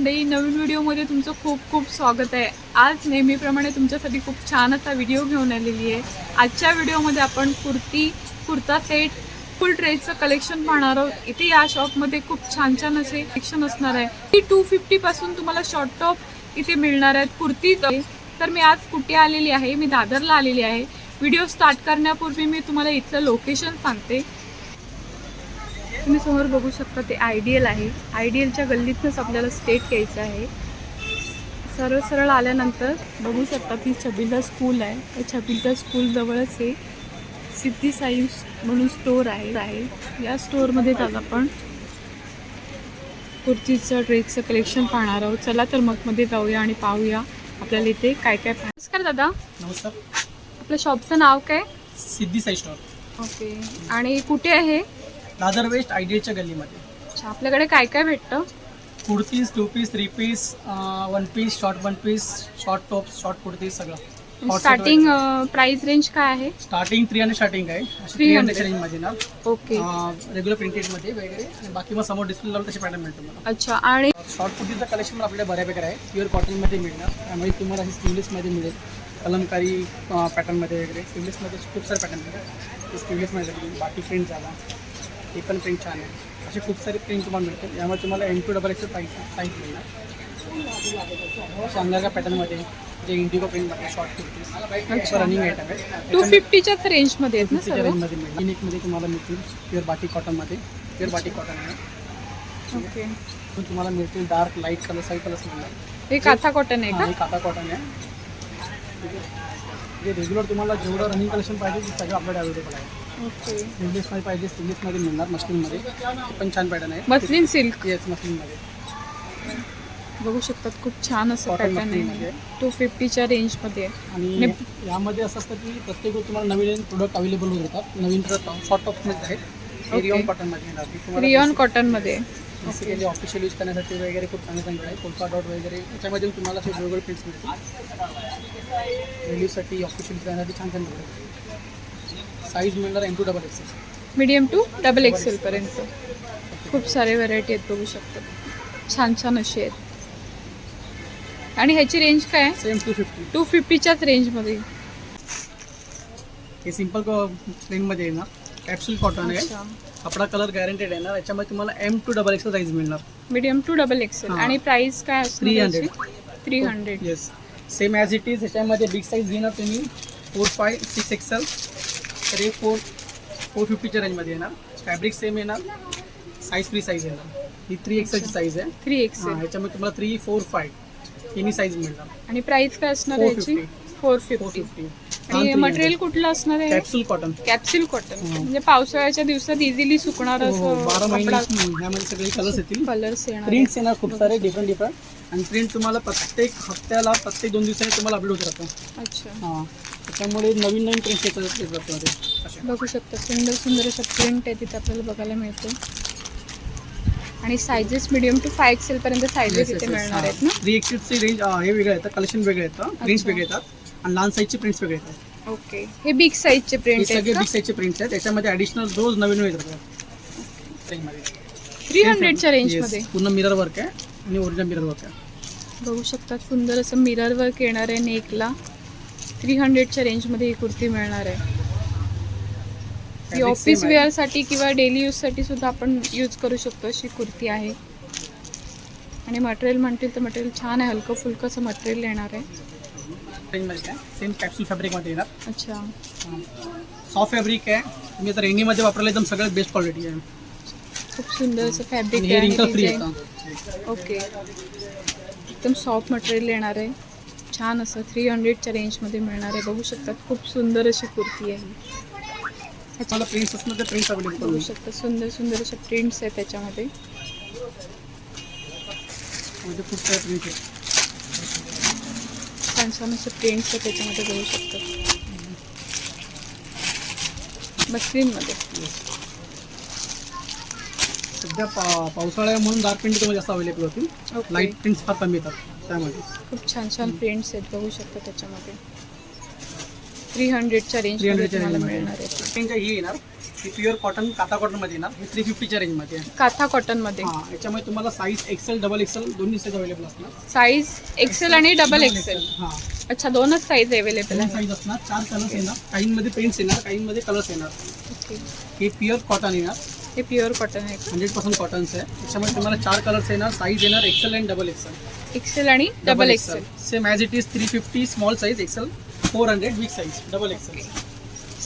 मंडळी नवीन व्हिडिओमध्ये तुमचं खूप खूप स्वागत आहे. आज नेहमीप्रमाणे तुमच्यासाठी खूप छान असा व्हिडिओ घेऊन आलेली आहे. आजच्या व्हिडिओमध्ये आपण कुर्ती कुर्ता सेट फुल ड्रेसचं कलेक्शन पाहणार आहोत. इथे या शॉपमध्ये खूप छान छान असे कलेक्शन असणार आहे. ती टू फिफ्टीपासून तुम्हाला शॉर्ट टॉप इथे मिळणार आहेत. कुर्ती तर मी आज कुठे आलेली आहे? मी दादरला आलेली आहे. व्हिडिओ स्टार्ट करण्यापूर्वी मी तुम्हाला इथलं लोकेशन सांगते. तुम्ही समोर बघू शकता ते आयडियल आहे. आयडियलच्या गल्लीतनंच आपल्याला स्टेट घ्यायचं आहे. सरळ सरळ आल्यानंतर बघू शकता ती छबिला स्कूल आहे. त्या छबिला स्कूल जवळच हे सिद्धी साई म्हणून स्टोर आहे. आहे या स्टोअरमध्ये आज आपण कुर्तीचं ड्रेसचं कलेक्शन पाहणार आहोत. चला तर मग मध्ये जाऊया आणि पाहूया आपल्याला इथे काय काय नमस्कार दादा. नमस्कार. आपल्या शॉपचं नाव काय? सिद्धी साई स्टोर. ओके. आणि कुठे आहे? दादर वेस्ट आयडियाच्या गल्लीमध्ये. अच्छा आपल्याकडे काय काय भेटतं? Kurtis two piece three piece one piece short one piece short tops short kurtis सगळं. Hot set स्टार्टिंग वगैरे. प्राइस रेंज काय आहे? स्टार्टिंग थ्री हंड्रेड स्टार्टिंग आहे. अशी 300. थ्री हंड्रेडच्या रेंजमध्ये ना. ओके रेग्युलर प्रिंटेडमध्ये वगैरे. आणि बाकी मग समोर डिस्प्ले लावून तसे पॅटर्न मिळतो मला. अच्छा आणि शॉर्ट कुर्तीचं कलेक्शन पण आपल्याला बऱ्यापैकी आहे. प्युअर कॉटनमध्ये मिळणार. त्यामुळे तुम्हाला ही स्लीवलेसमध्ये मिळेल. कलमकारी पॅटर्नमध्ये वगैरे. स्लीवलेसमध्ये खूप सारे पॅटर्न मिळतात. स्लीवलेसमध्ये मिळेल बाकी प्रिंट झाला. हे पण प्रिंट छान आहे. असे खूप सारे प्रिंट तुम्हाला मिळतील. यामुळे तुम्हाला एन टू डबल एक्सचं प्राईस साईज मिळणार. शानदार पॅटर्नमध्ये जे इंडिगो प्रिंटमध्ये शॉर्ट अच्छा. रनिंग आयटम आहे. टू फिफ्टीच्याच रेंजमध्ये आहेत ना सर्व? रेंजमध्ये मिळेल युनिकमध्ये तुम्हाला मिळतील. प्युअर बाटिक कॉटनमध्ये प्युअर बाटिक कॉटन आहे. ओके पण तुम्हाला मिळतील डार्क लाइट कलर साई कलर्स मिळणार. हे काथा कॉटन आहे हा, का? हे काटा कॉटन आहे. जे रेग्युलर तुम्हाला जेवढं रनिंग कलेक्शन पाहिजे ते सगळं आपल्याकडे अवेलेबल आहे. ओके. स्लीवलेसमध्ये पाहिजे स्लीवलेसमध्ये मिळणार मस्लिनमध्ये. पण छान पॅटर्न आहे. मस्लिन सिल्क येस मस्लिनमध्ये. बघू शकतात खूप छान असं Cotton पॅटर्न मसलिनमध्ये. आहे आहे. टू फिफ्टीच्या रेंजमध्ये आहे आणि यामध्ये असं असतं की प्रत्येक वेळी तुम्हाला नवीन प्रोडक्ट अवेलेबल होत राहतात. नवीन शॉर्ट टॉप्समध्ये आहेत. Okay. रिओन कॉटनमध्ये येणार. ते तुम्हाला कॉटनमध्ये बेसिकली ऑफिशियल यूज करण्यासाठी वगैरे खूप चांगलं चांगलं आहे कोलका डॉट वगैरे. याच्यामध्ये तुम्हाला असे वेगवेगळे प्रिंट्स मिळतील. रिलीजसाठी ऑफिशियल यूज करण्यासाठी छान छान मिळतात साईज मिळणार M to double X medium to double XL पर्यंत. खूप सारे व्हरायटी आहेत बघू शकतात छान छान असे आहेत. आणि ह्याची रेंज काय आहे? सेम टू फिफ्टी टू फिफ्टीच्याच रेंजमध्ये हे सिंपल प्लेनमध्ये येणार. कॅप्सूल कॉटन आहे. अच्छा. कपडा कलर गॅरंटेड येणार. याच्यामध्ये तुम्हाला M to double X size मिळणार. मीडियम टू डबल एक्सेल हा. आणि प्राइस काय असणार 300. याची three hundred yes same as it is याच्यामध्ये बिग साईज घेणार तुम्ही. फोर फाय सिक्स एक्सेल तर हे फोर फोर फिफ्टीच्या रेंजमध्ये येणार. फॅब्रिक सेम येणार. साईज फ्री साईज येणार. ही थ्री एक्सेलची साईज आहे. थ्री हां एक्सेल ह्याच्यामध्ये तुम्हाला थ्री फोर फाय तिन्ही साईज मिळणार. आणि प्राइस काय असणार 450. याची? फोर फोर फिफ्टी फिफ्टी आणि मटेरियल कुठलं असणार आहे? कॅप्सूल कॉटन कॅप्सूल कॉटन हा. म्हणजे पावसाळ्याच्या दिवसात इझिली सुकणार हो, बारा महिने हम्म, ह्यामध्ये सगळे कलर्स येतील. कलर्स येणार. प्रिंट्स येणार खूप सारे डिफरंट डिफरंट आणि प्रिंट तुम्हाला प्रत्येक हप्त्याला प्रत्येक दोन दिवसांनी तुम्हाला होत राहतं. अच्छा. हां. त्याच्यामुळे नवीन नवीन प्रिंट्स येत येत राहतं मध्ये असे बघू शकता सुंदर सुंदर अशा प्रिंट आहे तिथे आपल्याला बघायला मिळतो. आणि sizes medium to five XL पर्यंत सायझेस इथे मिळणार आहेत ना? थ्री एक्सिटची रेंज हे वेगळं येतं कलेक्शन वेगळं येतं प्रिंट्स अच्छा. वेगळे येतात आणि लहान साईजचे प्रिंट्स वेगळे येतात. ओके हे बिग साईजचे प्रिंट सगळे आहेत बिग साईजचे प्रिंट्स आहेत. त्याच्यामध्ये ॲडिशनल रोज नवीन येत राहतात रेंजमध्ये थ्री हंड्रेडच्या रेंजमध्ये पूर्ण मिरर वर्क आहे आणि ओरिजिनल मिरर वर्क आहे. बघू शकता सुंदर असं मिरर वर्क येणार आहे नेकला. थ्री हंड्रेडच्या रेंजमध्ये ही कुर्ती मिळणार आहे. ही Fabric ऑफिस. वेअरसाठी किंवा डेली यूजसाठी सुद्धा आपण यूज करू शकतो अशी कुर्ती आहे. आणि मटेरियल म्हणतील तर मटेरियल छान आहे हलकं फुलकं असं मटेरियल येणार आहे. सेम कॅप्सूल फॅब्रिकमध्ये येणार अच्छा. सॉफ्ट फॅब्रिक आहे. तुम्ही आता रेंडीमध्ये वापरलं एकदम सगळ्यात बेस्ट क्वालिटी आहे. खूप सुंदर असं फॅब्रिक आहे ओके एकदम सॉफ्ट मटेरियल येणार आहे. छान असं थ्री हंड्रेडच्या रेंजमध्ये मिळणार आहे. बघू शकतात खूप सुंदर अशी कुर्ती आहे. बघू शकता सुंदर सुंदर अशा प्रिंट्स आहेत त्याच्यामध्ये. म्हणजे छान छान असे प्रिंट्स आहेत त्याच्यामध्ये बघू शकता. मस्लिनमध्ये सध्या पा पावसाळ्या म्हणून डार्क प्रिंट तुम्हाला जास्त अवेलेबल होतील. लाइट प्रिंट्स फार कमी येतात त्यामध्ये खूप छान छान प्रिंट्स आहेत बघू शकता त्याच्यामध्ये. थ्री हंड्रेडच्या रेंज 300 मध्ये च्या तुम्हाला range मध्ये. मिळणार आहे. ही येणार ही प्युअर कॉटन काता कॉटनमध्ये येणार ही थ्री फिफ्टीच्या रेंजमध्ये आहे काथा कॉटनमध्ये हां याच्यामध्ये तुम्हाला साईज एक्सेल डबल एक्सेल दोन्ही साईज अवेलेबल असणार. साईज एक्सेल आणि डबल एक्सेल हां. अच्छा दोनच साईज अवेलेबल आहे साईज असणार चार कलर्स येणार काहींमध्ये पेंट्स येणार काहींमध्ये कलर्स येणार. ओके. हे प्युअर कॉटन येणार. हे प्युअर कॉटन आहे. का हंड्रेड पर्सेंट कॉटनचं आहे. त्याच्यामध्ये तुम्हाला चार कलर्स येणार साईज येणार XL and double XL XL आणि double XL same as it is three fifty small size XL four hundred big size double XL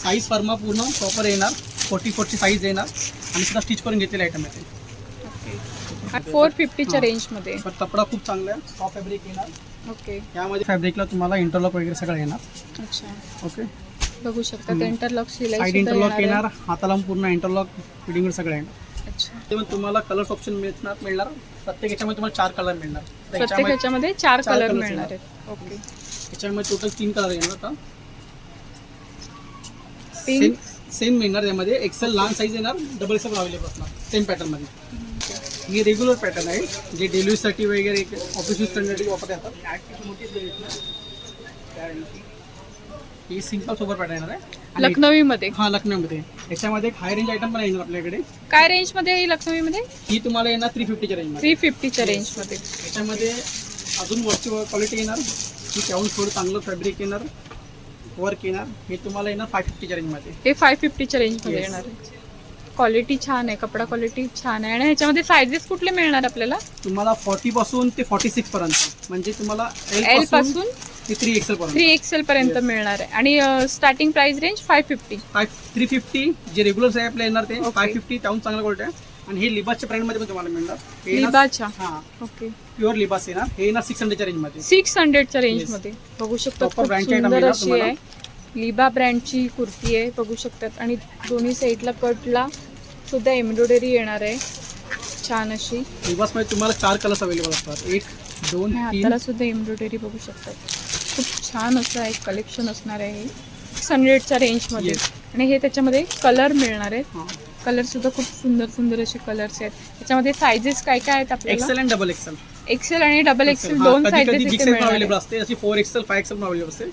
size फर्मा पूर्ण प्रॉपर येणार. फोर्टी फोर्टी साईज येणार. आणि सुद्धा स्टिच करून घेतलेले आयटम आहे ते. फोर फिफ्टीच्या हा. रेंजमध्ये. पण कपडा खूप चांगला आहे. सॉफ्ट फॅब्रिक येणार. ओके यामध्ये फॅब्रिकला तुम्हाला इंटरलॉक वगैरे सगळं येणार. अच्छा. ओके बघू शकता. इंटरलॉक साईड इंटरलॉक येणार. हाताला पूर्ण इंटरलॉक फिटिंग सगळं येणार. अच्छा. तुम्हाला कलर्स ऑप्शन मिळणार मिळणार. प्रत्येक याच्यामध्ये तुम्हाला चार कलर मिळणार. प्रत्येक याच्यामध्ये चार कलर मिळणार. आहेत. ओके याच्यामध्ये टोटल तीन कलर येणार आता. सेम पिंक सेम मिळणार त्यामध्ये एक्सेल लहान साईज येणार डबल एक्सेल अवेलेबल असणार. सेम पॅटर्नमध्ये ही रेग्युलर पॅटर्न आहे. जे डेली यूजसाठी वगैरे ऑफिस करण्यासाठी वापरता येतात ही सिंपल सोबर पॅटर्न येणार आहे. लखनवी मध्ये हा लखनौमध्ये याच्यामध्ये एक हाय रेंज आयटम पण येणार आपल्याकडे. काय रेंजमध्ये आहे लखनवी मध्ये ही तुम्हाला येणार थ्री फिफ्टीच्या रेंजमध्ये थ्री फिफ्टीच्या रेंजमध्ये. याच्यामध्ये अजून वरची क्वालिटी येणार. ही त्याहून थोडं चांगलं फॅब्रिक येणार. वर्क येणार. हे तुम्हाला येणार फाय फिफ्टीच्या रेंजमध्ये हे फाय फिफ्टीच्या रेंजमध्ये Yes. येणार आहे. क्वालिटी छान आहे. कपडा क्वालिटी छान आहे. आणि ह्याच्यामध्ये सायझेस कुठले मिळणार आपल्याला? तुम्हाला फॉर्टी पासून ते फॉर्टी सिक्स पर्यंत. म्हणजे तुम्हाला एलपासून थ्री एक्सेल पर्यंत. थ्री एक्सेल पर्यंत. मिळणार आहे. आणि starting price range five fifty five three fifty जे रेग्युलर आहे आपल्या येणार ते. फाय फिफ्टी त्याहून चांगलं क्वालिटी आहे. आणि हे लिबासच्या ब्रँडमध्ये पण तुम्हाला मिळणार. हा ओके प्युअर लिबास येणार. हे येणार सिक्स हंड्रेडच्या रेंजमध्ये सिक्स हंड्रेडच्या रेंज. मध्ये. बघू शकता सुंदर अशी. आहे. लिबा ब्रँडची कुर्ती आहे बघू शकतात. आणि दोन्ही साईडला कटला सुद्धा एम्ब्रॉयडरी येणार आहे. छान अशी. लिबासमध्ये तुम्हाला चार कलर्स अवेलेबल असतात. एक दोन हाताला सुद्धा एम्ब्रॉयडरी बघू शकतात. खूप छान असं एक कलेक्शन असणार आहे हे. सिक्स हंड्रेडच्या रेंजमध्ये. आणि हे त्याच्यामध्ये कलर मिळणार आहेत. हा. कलर सुद्धा खूप सुंदर सुंदर असे कलर्स आहेत. त्याच्यामध्ये सायझेस काय काय आहेत आपल्याला? XL and double XL XL आणि डबल एक्सेल हा, दोन इथे मिळणार अवेलेबल. असते. फोर एक्सेल फाय एक्सेल पण अवेलेबल असते.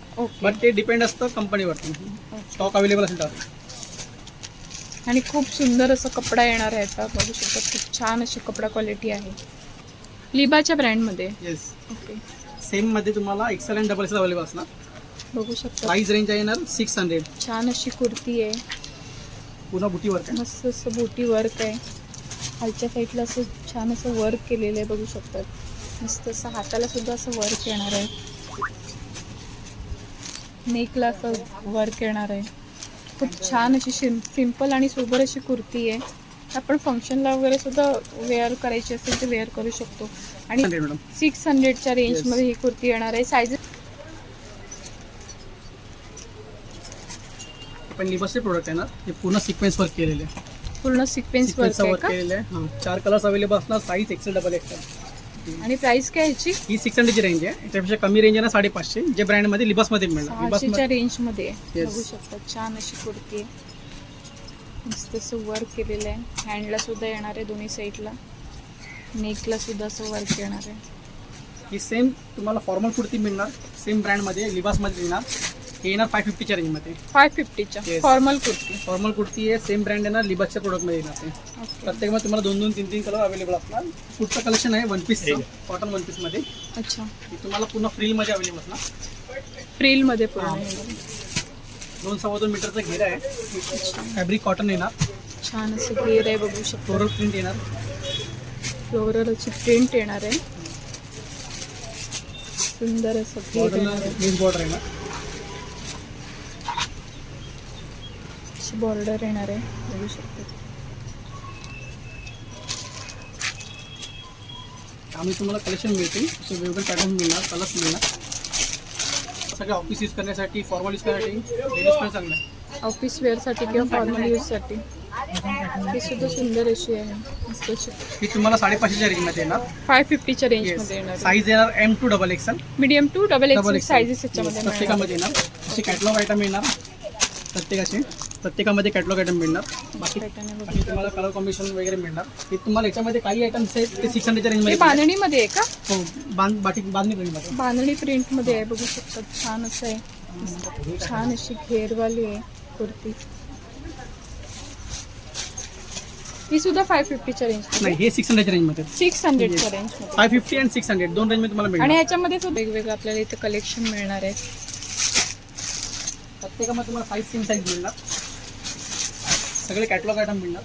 बट ते डिपेंड असतं कंपनीवरती स्टॉक अवेलेबल असेल तर. आणि खूप सुंदर असं कपडा येणार आहे आता. बघू शकता खूप छान अशी कपडा क्वालिटी आहे. लिबाच्या ब्रँडमध्ये येस ओके सेममध्ये तुम्हाला XL and double XL available असणार. बघू शकता. प्राइस रेंज आहे येणार सिक्स हंड्रेड छान अशी कुर्ती आहे. पुन्हा बुटी वर्क आहे. मस्त असं बोटी वर्क आहे. खालच्या साईडला असं छान असं वर्क केलेलं आहे बघू शकतात. मस्त असं हाताला सुद्धा असं वर्क येणार आहे. नेकला असं वर्क येणार आहे. खूप छान अशी सिम सिंपल आणि सोबर अशी कुर्ती आहे. आपण फंक्शनला वगैरे सुद्धा वेअर करायची असेल तर वेअर करू शकतो. आणि सिक्स हंड्रेडच्या रेंजमध्ये ही कुर्ती येणार आहे. साईज पण लिबसचे प्रोडक्ट आहे ना हे पूर्ण सिक्वेन्स वर्क केलेले पूर्ण सिक्वेन्स वर्क वर्क केलेलं आहे. चार कलर्स अवेलेबल असणार साईज एक्सेल डबल एक्सेल आणि प्राइस काय ह्याची? ही सिक्स हंड्रेडची रेंज आहे. त्यापेक्षा कमी रेंज आहे ना साडेपाचशे. जे ब्रँडमध्ये लिबसमध्ये मिळणार. लिबसमध्ये रेंजमध्ये. बघू शकता छान अशी कुर्ती आहे. मस्त असं वर्क केलेलं आहे. हँडला सुद्धा येणार आहे दोन्ही साईडला नेकला सुद्धा असं वर्क येणार आहे. ही सेम तुम्हाला फॉर्मल कुर्ती मिळणार. सेम ब्रँडमध्ये लिबासमध्ये मिळणार हे येणार फाय फिफ्टीच्या रेंजमध्ये फाय फिफ्टीच्या Yes. Formal kurti. Formal kurti आहे सेम ब्रँड येणार लिबासच्या प्रोडक्टमध्ये येणार ते. ओके प्रत्येकामध्ये तुम्हाला दोन दोन तीन तीन कलर अवेलेबल असणार. पुढचं कलेक्शन आहे वन पीसचं कॉटन वन पीसमध्ये अच्छा. हे तुम्हाला पूर्ण फ्रीलमध्ये अवेलेबल असणार. फ्रीलमध्ये पूर्ण. हा. येणार आहे. दोन सव्वा दोन मीटरचा घेरा आहे. फॅब्रिक कॉटन येणार. छान असं घेर आहे बघू शकतो. फ्लोरल प्रिंट येणार. फ्लोरल अशी प्रिंट येणार आहे. सुंदर असं घेर बॉर्डरला येणार आहे लेस बॉर्डर येणार. अशी बॉर्डर येणार आहे. बघू शकतो. आम्ही तुम्हाला कलेक्शन मिळतील. असे वेगवेगळे पॅटर्न मिळणार कलर्स मिळणार. सगळे ऑफिस यूज करण्यासाठी फॉर्मल यूज करण्यासाठी लेडीज पण चांगलं आहे. ऑफिस वेअरसाठी किंवा फॉर्मल यूजसाठी ही सुद्धा सुंदर अशी आहे. मस्त अशी. ही तुम्हाला साडेपाचशेच्या रेंजमध्ये येणार. फाय फिफ्टीच्या रेंजमध्ये येणार. साईज येणार M to double XL medium to double double XL sizes याच्यामध्ये मिळणार प्रत्येकामध्ये येणार. असे कॅटलॉग आयटम येणार. प्रत्येकाचे. प्रत्येकामध्ये कॅटलॉग आयटम मिळणार. बाकी. बाकी तुम्हाला कलर कॉम्बिनेशन वगैरे मिळणार. हे तुम्हाला याच्यामध्ये काही आयटम्स आहेत ते सिक्स हंड्रेडच्या रेंजमध्ये बांधणीमध्ये आहे का? हो बांध बाटी बांधणी रेंजमध्ये बांधणी प्रिंटमध्ये आहे बघू शकतात छान असं आहे. छान अशी घेरवाली आहे कुर्ती. ही सुद्धा फाय फिफ्टीच्या रेंज नाही हे सिक्स हंड्रेडच्या रेंजमध्ये six हंड्रेडच्या range five fifty and six hundred दोन रेंजमध्ये तुम्हाला आणि मिळणार. ह्याच्यामध्ये सुद्धा वेगवेगळं आपल्याला इथे कलेक्शन मिळणार आहे. प्रत्येकामध्ये तुम्हाला फाईव्ह सिम साईज मिळणार. सगळे कॅटलॉग आयटम मिळणार.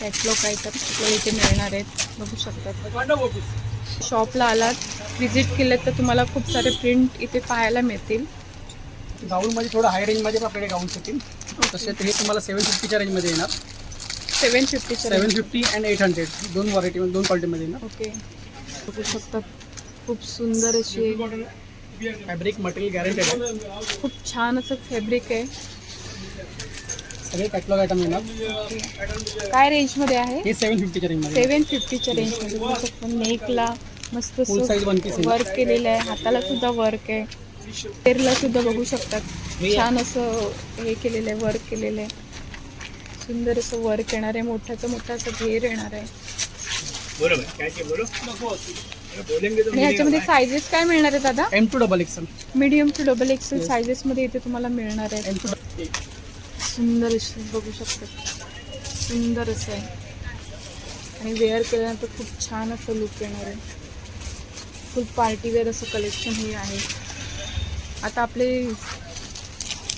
कॅटलॉग आहे तर आपल्याला इथे मिळणार आहेत. बघू शकतात शॉपला आलात. व्हिजिट केलं तर तुम्हाला खूप सारे प्रिंट इथे पाहायला मिळतील. गाऊनमध्ये थोडं हाय रेंजमध्ये पण आपल्याकडे गाऊन्स येतील तसे ते हे तुम्हाला सेवन फिफ्टीच्या रेंजमध्ये येणार. Seven फिफ्टीच्या seven fifty and eight hundred दोन व्हरायटी दोन क्वालिटीमध्ये येणार. ओके बघू शकतात खूप सुंदर अशी फॅब्रिक मटेरियल गॅरंटेड आहे. खूप छान असं फॅब्रिक आहे. सगळे कॅटलॉग आयटम येणार. काय रेंजमध्ये आहे? हे सेवन फिफ्टीच्या रेंजमध्ये सेवन फिफ्टीच्या रेंजमध्ये बघू शकतो नेकला मस्त Full size one piece आहे. वर्क केलेलं आहे. हाताला सुद्धा वर्क आहे. पेरला सुद्धा बघू शकतात. छान असं हे केलेलं आहे वर्क केलेलं आहे. सुंदर असं वर्क येणार आहे. मोठ्याचं मोठं असं घेर येणार आहे. आणि ह्याच्यामध्ये सायझेस काय मिळणार आहे दादा? M to double XL medium to double XL sizes मध्ये इथे तुम्हाला मिळणार आहे सुंदर अशी बघू शकतात सुंदर असं. आहे आणि वेअर केल्यानंतर खूप छान असं लुक येणार आहे. फुल पार्टीवेअर असं कलेक्शन हे आहे. आता आपले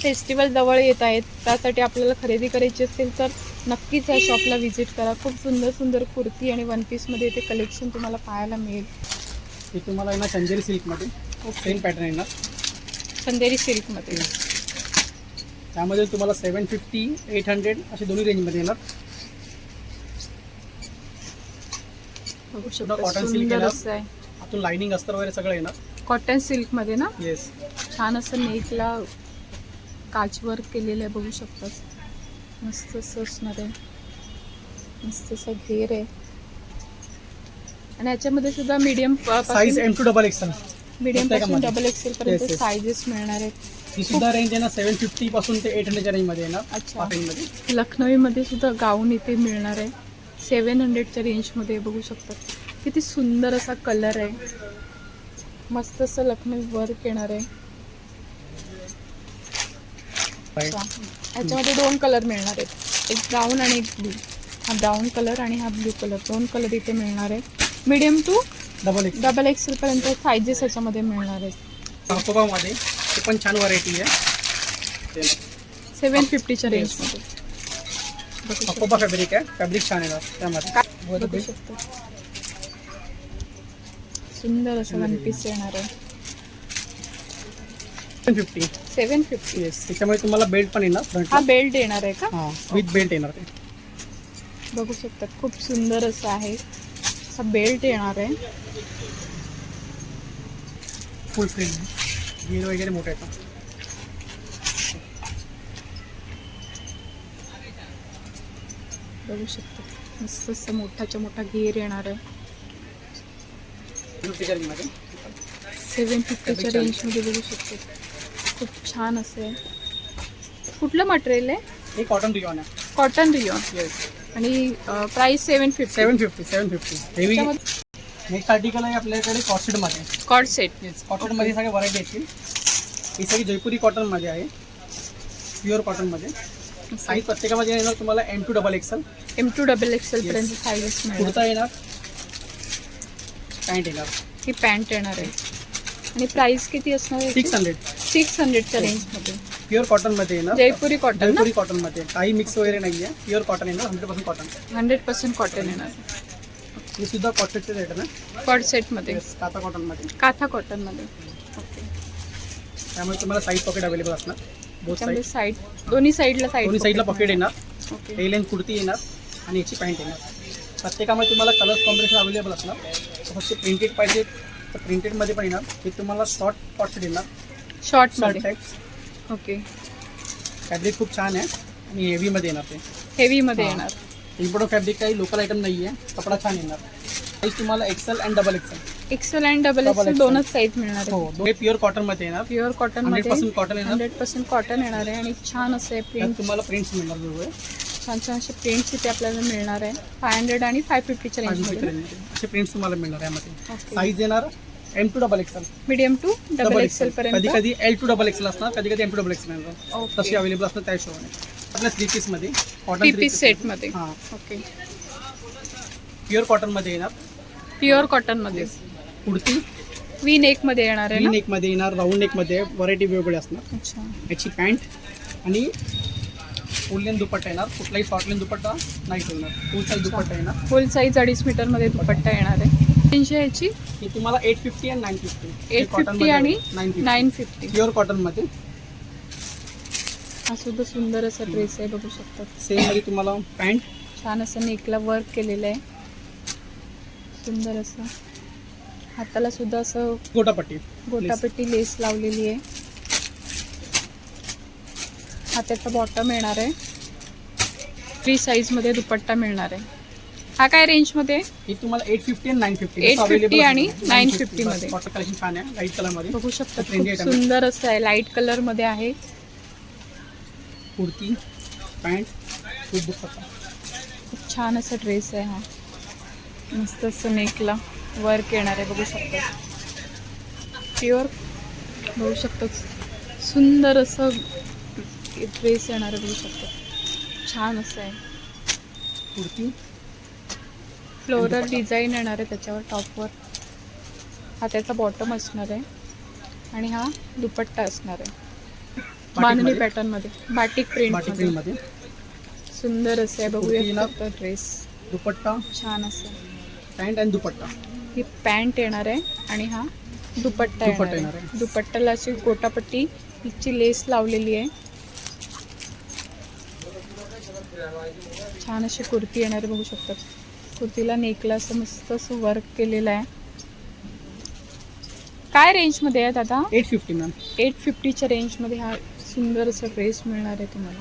फेस्टिवल जवळ येत आहेत. त्यासाठी आपल्याला खरेदी करायची असेल तर नक्कीच या शॉपला व्हिजिट करा. खूप सुंदर सुंदर कुर्ती आणि वन पीसमध्ये इथे कलेक्शन तुम्हाला पाहायला मिळेल. हे तुम्हाला येणार चंदेरी सिल्कमध्ये सेम पॅटर्न येणार चंदेरी सिल्कमध्ये त्यामध्ये तुम्हाला सेवन फिफ्टी एट हंड्रेड असे दोन्ही रेंजमध्ये येणार. बघू सुंदर येणार. असं आहे. आतून लाईनिंग अस्तर वगैरे सगळं येणार. कॉटन सिल्कमध्ये ना? येस छान असं नेकला काचवर्क केलेलं आहे बघू शकतात मस्त आहे मस्त असं घेर आहे. आणि याच्यामध्ये सुद्धा medium size M to double XL मीडियमपासून. Double XL पर्यंत. सायझेस मिळणार आहेत. ही सुद्धा रेंज येणार सेवन फिफ्टी पासून ते एट हंड्रेडच्या रेंजमध्ये येणार अच्छा. लखनौमध्ये सुद्धा गाऊन इथे मिळणार आहे. सेवन हंड्रेडच्या रेंजमध्ये बघू शकतात किती सुंदर असा कलर आहे. मस्त असं लखनौ वर्क येणार आहे. याच्यामध्ये दोन कलर मिळणार आहेत. एक ब्राऊन आणि एक ब्लू हा ब्राऊन कलर आणि हा ब्लू कलर दोन कलर इथे मिळणार आहे medium to double XL double XL पर्यंत सायझेस याच्यामध्ये मिळणार आहेत. अकोबामध्ये ते पण छान व्हरायटी आहे. सेवन फिफ्टीच्या रेंजमध्ये फॅब्रिक आहे. फॅब्रिक छान येणार त्यामध्ये. शकता बघू शकतो. सुंदर असं वन पीस येणार आहे. फिफ्टी सेवन फिफ्टी येस त्याच्यामध्ये तुम्हाला बेल्ट पण येणार हा फ्रंट बेल्ट येणार आहे का? हां विथ बेल्ट येणार ते बघू शकतात खूप सुंदर असं आहे. असा बेल्ट येणार आहे. फुल स्क्रीन हील वगैरे मोठं येतं बघू शकतात मस्त असं मोठाच्या मोठा घेर येणार आहे. फिफ्टीच्या रेंजमध्ये सेवन फिफ्टीच्या. रेंजमध्ये बघू शकतो. खूप छान असं. आहे कुठलं मटेरियल आहे? हे कॉटन रिऑन आहे. कॉटन येस आणि price seven fifty seven fifty seven fifty heavy next article आहे आपल्याकडे कॉस्टेडमध्ये कॉड सेट येस कॉटनमध्ये सगळ्या व्हरायटी येतील. ही सगळी जयपुरी कॉटनमध्ये आहे. प्युअर कॉटनमध्ये साईज प्रत्येकामध्ये येणार तुम्हाला M to double XL M to double XL. पर्यंत मिळणार. कुर्ता येणार. पॅन्ट येणार. ही पॅन्ट येणार आहे. आणि प्राइस किती असणार सिक्स हंड्रेड सिक्स हंड्रेडच्या रेंजमध्ये प्युअर कॉटनमध्ये येणार. जयपुरी कॉटन ना? जयपुरी कॉटनमध्ये काही मिक्स वगैरे नाही आहे प्युअर कॉटन येणार hundred percent cotton hundred percent cotton येणार. हे सुद्धा कॉटनचे रेट आहे कॉड सेटमध्ये काता कॉटनमध्ये काथा कॉटनमध्ये ओके त्यामुळे तुम्हाला साईज पॉकेट अवेलेबल असणार. बोथ साईड साईड दोन्ही साईडला साईड दोन्ही साईडला पॉकेट येणार. ओके हे लेन कुर्ती येणार आणि याची पॅन्ट येणार. प्रत्येकामध्ये तुम्हाला कलर कॉम्बिनेशन अवेलेबल असणार. फक्त प्रिंटेड पाहिजे तर प्रिंटेडमध्ये पण येणार. हे तुम्हाला शॉर्ट कॉटसेट येणार. शॉर्ट ओके फॅब्रिक खूप छान आहे. आणि हेवीमध्ये येणार ते. हेवीमध्ये हा. येणार. इम्पोर्टंट फॅब्रिक काही लोकल आयटम नाही आहे कपडा छान येणार. साईज तुम्हाला XL and double XL XL आणि डबल Double एक्सेल XL. दोनच साईज मिळणार हो आहे दोन्ही प्युअर कॉटनमध्ये येणार. प्युअर कॉटन हंड्रेडमध्ये पर्सेंट कॉटन येणार. हंड्रेड पर्सेंट कॉटन येणार आहे आणि छान असं त्यात प्रिंट तुम्हाला प्रिंट्स मिळणार वेगवेगळे छान छान असे प्रिंट्स इथे आपल्याला मिळणार आहे. फाय हंड्रेड आणि फाय फिफ्टीच्या रेंजमध्ये असे प्रिंट्स तुम्हाला मिळणार यामध्ये. ओके साईज येणार M to double XL medium to double XL कधी पर्यंत? कधी एल टू डबल एक्सेल असणार कधी कधी एम टू डबल एक्सेल असणार. तशी अवेलेबल असणार त्या हिशोबाने. आपल्या थ्री पीसमध्ये कॉटन थ्री पीस सेटमध्ये. हां. ओके प्युअर कॉटनमध्ये येणार. प्युअर कॉटनमध्ये. कुर्ती वी नेकमध्ये येणार आहे ना? नेकमध्ये येणार राऊंड नेकमध्ये व्हरायटी वेगवेगळे असणार. अच्छा. याची पॅन्ट आणि फुल लेन दुपट्टा येणार. कुठलाही शॉर्ट लेन दुपट्टा नाही येणार फुल साईज दुपट्टा येणार. फुल साईज अडीच मीटरमध्ये दुपट्टा येणार आहे. तीनशे ह्याची ही तुम्हाला एट फिफ्टी आणि नाईन फिफ्टी एट फिफ्टी आणि नाईन फिफ्टी प्युअर कॉटनमध्ये हा सुद्धा सुंदर असा ड्रेस आहे बघू शकतात सेममध्ये तुम्हाला पॅन्ट छान असं नेकला वर्क केलेलं आहे. सुंदर असं. हाताला सुद्धा असं गोटापट्टी. गोटापट्टी लेस लावलेली आहे. हाताचा बॉटम येणार आहे. फ्री साईजमध्ये दुपट्टा मिळणार आहे. हा काय रेंजमध्ये आहे? ही तुम्हाला एट फिफ्टी आणि नाईन फिफ्टी 850 आणि 950 मध्ये. कॉटन कलेक्शन छान आहे. लाइट कलरमध्ये बघू शकता. सुंदर असं आहे. लाइट कलरमध्ये आहे. कुर्ती पॅन्ट खूप छान असा ड्रेस आहे हा. मस्त असं नेकला वर्क येणार आहे. बघू शकता. प्युअर बघू शकता. सुंदर असं ड्रेस येणार आहे. बघू शकता. छान असं आहे. कुर्ती. फ्लोरल डिझाईन येणार आहे त्याच्यावर टॉपवर. हा त्याचा बॉटम असणार आहे आणि हा दुपट्टा असणार आहे. बांधणी मध्ये. पॅटर्नमध्ये बाटिक प्रिंट बाटिक प्रिंटमध्ये सुंदर असं आहे बघूया ड्रेस दुपट्टा? छान असं. पॅन्ट आणि दुपट्टा? ही पॅन्ट येणार आहे आणि हा दुपट्टा येणार आहे. दुपट्ट्याला अशी गोटापट्टी हिची लेस लावलेली आहे. छान अशी कुर्ती येणार आहे बघू शकतात कुर्तीला नेकला असं मस्त असं वर्क केलेलं आहे. काय रेंजमध्ये आहे दादा एट फिफ्टी मॅम एट फिफ्टीच्या रेंजमध्ये हा सुंदर असा ड्रेस मिळणार आहे तुम्हाला.